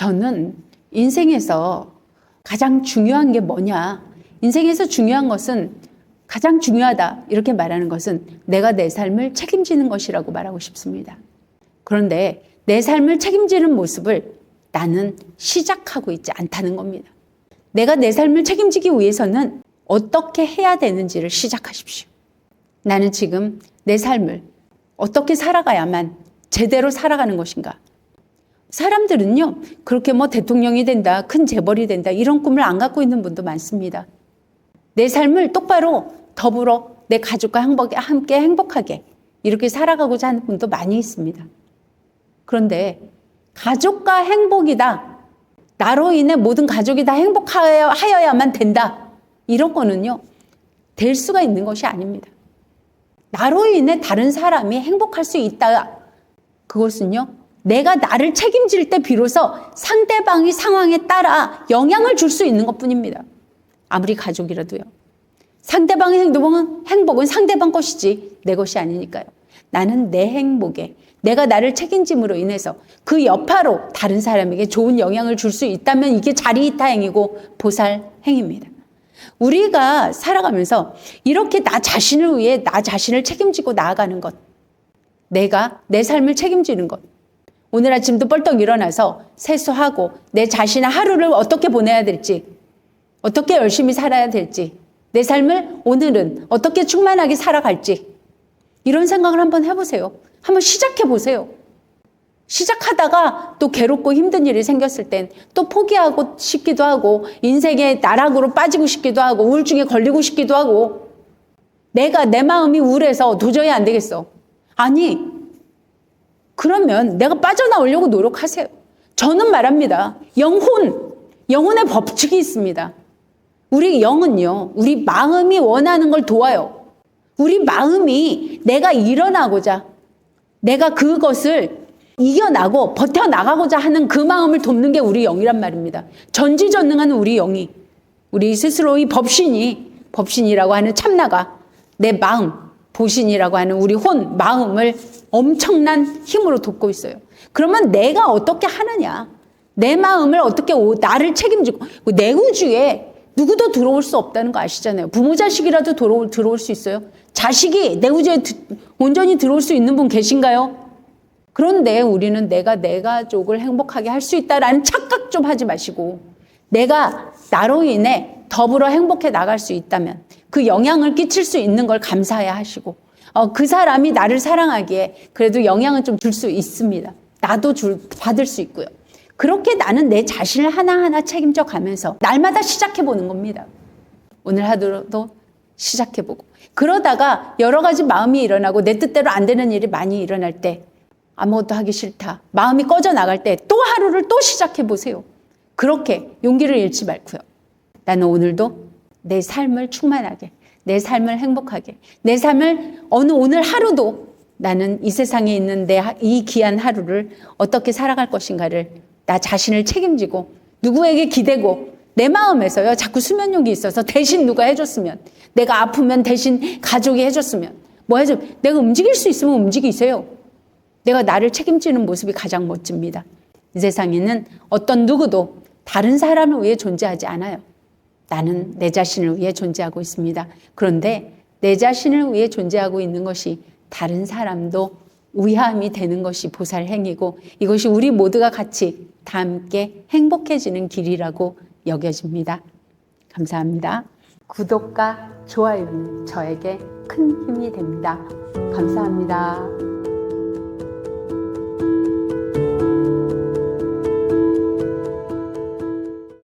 저는 인생에서 가장 중요한 게 뭐냐? 인생에서 중요한 것은 가장 중요하다. 이렇게 말하는 것은 내가 내 삶을 책임지는 것이라고 말하고 싶습니다. 그런데 내 삶을 책임지는 모습을 나는 시작하고 있지 않다는 겁니다. 내가 내 삶을 책임지기 위해서는 어떻게 해야 되는지를 시작하십시오. 나는 지금 내 삶을 어떻게 살아가야만 제대로 살아가는 것인가? 사람들은요, 그렇게 뭐 대통령이 된다, 큰 재벌이 된다, 이런 꿈을 안 갖고 있는 분도 많습니다. 내 삶을 똑바로 더불어 내 가족과 함께 행복하게 이렇게 살아가고자 하는 분도 많이 있습니다. 그런데 가족과 행복이다. 나로 인해 모든 가족이 다 행복하여야만 된다. 이런 거는요, 될 수가 있는 것이 아닙니다. 나로 인해 다른 사람이 행복할 수 있다. 그것은요, 내가 나를 책임질 때 비로소 상대방의 상황에 따라 영향을 줄 수 있는 것 뿐입니다. 아무리 가족이라도요. 상대방의 행동은, 행복은 상대방 것이지 내 것이 아니니까요. 나는 내 행복에 내가 나를 책임짐으로 인해서 그 여파로 다른 사람에게 좋은 영향을 줄 수 있다면 이게 자리이타 행위고 보살 행위입니다. 우리가 살아가면서 이렇게 나 자신을 위해 나 자신을 책임지고 나아가는 것. 내가 내 삶을 책임지는 것. 오늘 아침도 벌떡 일어나서 세수하고 내 자신의 하루를 어떻게 보내야 될지, 어떻게 열심히 살아야 될지, 내 삶을 오늘은 어떻게 충만하게 살아갈지, 이런 생각을 한번 해보세요. 한번 시작해 보세요. 시작하다가 또 괴롭고 힘든 일이 생겼을 땐 또 포기하고 싶기도 하고 인생의 나락으로 빠지고 싶기도 하고 우울증에 걸리고 싶기도 하고 내가 내 마음이 우울해서 도저히 안 되겠어. 아니 그러면 내가 빠져나오려고 노력하세요. 저는 말합니다. 영혼, 영혼의 법칙이 있습니다. 우리 영은요, 우리 마음이 원하는 걸 도와요. 우리 마음이 내가 일어나고자, 내가 그것을 이겨나고 버텨나가고자 하는 그 마음을 돕는 게 우리 영이란 말입니다. 전지전능한 우리 영이, 우리 스스로의 법신이, 법신이라고 하는 참나가 내 마음, 보신이라고 하는 우리 혼, 마음을 엄청난 힘으로 돕고 있어요. 그러면 내가 어떻게 하느냐? 내 마음을 어떻게, 나를 책임지고, 내 우주에 누구도 들어올 수 없다는 거 아시잖아요. 부모 자식이라도 들어올, 들어올 수 있어요. 자식이 내 우주에 온전히 들어올 수 있는 분 계신가요? 그런데 우리는 내가 내 가족을 행복하게 할 수 있다라는 착각 좀 하지 마시고 내가 나로 인해 더불어 행복해 나갈 수 있다면 그 영향을 끼칠 수 있는 걸 감사해 하시고 어, 그 사람이 나를 사랑하기에 그래도 영향을 좀 줄 수 있습니다. 나도 줄, 받을 수 있고요. 그렇게 나는 내 자신을 하나하나 책임져 가면서 날마다 시작해 보는 겁니다. 오늘 하루도 시작해 보고. 그러다가 여러 가지 마음이 일어나고 내 뜻대로 안 되는 일이 많이 일어날 때 아무것도 하기 싫다. 마음이 꺼져 나갈 때 또 하루를 또 시작해 보세요. 그렇게 용기를 잃지 말고요. 나는 오늘도 내 삶을 충만하게, 내 삶을 행복하게, 내 삶을 어느 오늘 하루도 나는 이 세상에 있는 내 이 귀한 하루를 어떻게 살아갈 것인가를 나 자신을 책임지고 누구에게 기대고 내 마음에서요 자꾸 수면욕이 있어서 대신 누가 해줬으면 내가 아프면 대신 가족이 해줬으면 뭐 해줘 내가 움직일 수 있으면 움직이세요. 내가 나를 책임지는 모습이 가장 멋집니다. 이 세상에는 어떤 누구도 다른 사람을 위해 존재하지 않아요. 나는 내 자신을 위해 존재하고 있습니다. 그런데 내 자신을 위해 존재하고 있는 것이 다른 사람도 위함이 되는 것이 보살 행위고 이것이 우리 모두가 같이 다 함께 행복해지는 길이라고 여겨집니다. 감사합니다. 구독과 좋아요는 저에게 큰 힘이 됩니다. 감사합니다.